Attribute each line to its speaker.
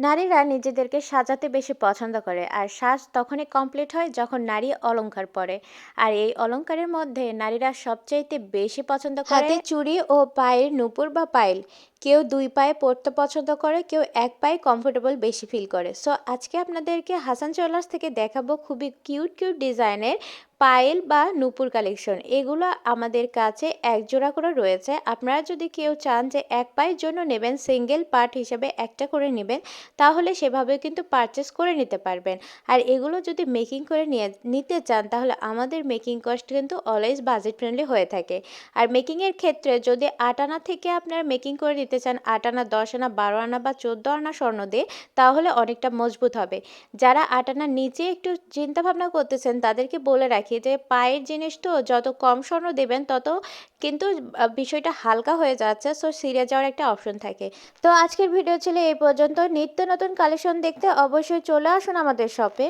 Speaker 1: নারীরা নিজেদেরকে সাজাতে বেশি পছন্দ করে, আর সাজ তখনই কমপ্লিট হয় যখন নারী অলংকার পরে। আর এই অলংকারের মধ্যে নারীরা সবচাইতে বেশি পছন্দ করে চুড়ি ও পায়ের নুপুর বা পাইল কেউ দুই পায়ে পরতে পছন্দ করে, কেউ এক পায়ে কমফোর্টেবল বেশি ফিল করে। সো আজকে আপনাদেরকে হাসান জুয়েলার্স থেকে দেখাবো খুবই কিউট কিউট ডিজাইনের পায়েল বা নুপুর কালেকশন, এগুলো আমাদের কাছে এক জোড়া করে রয়েছে। আপনারা যদি কেউ চান যে এক পায়ের জন্য নেবেন, সিঙ্গেল পার্ট হিসেবে একটা করে নেবেন, তাহলে সেভাবে কিন্তু পারচেস করে নিতে পারবেন। আর এগুলো যদি মেকিং করে নিয়ে, নিতে চান, তাহলে আমাদের মেকিং কস্ট কিন্তু অলওয়েজ বাজেট ফ্রেন্ডলি হয়ে থাকে। আর মেকিংয়ের ক্ষেত্রে যদি আট আনা থেকে আপনারা মেকিং করে নিতে চান, আট আনা, দশ আনা, বারো আনা বা চোদ্দ আনা স্বর্ণ দিয়ে, তাহলে অনেকটা মজবুত হবে। যারা আট আনার নিচে একটু চিন্তাভাবনা করতেছেন, তাদেরকে বলে রাখি যে পায়ের জিনিস তো যত কম স্বর্ণ দেবেন তত কিন্তু বিষয়টা হালকা হয়ে যাচ্ছে। সো সিরে যাওয়ার একটা অপশন থাকে। তো আজকের ভিডিও ছিল এই পর্যন্ত নিত্য নতুন কালেকশন দেখতে অবশ্যই চলে আসুন আমাদের শপে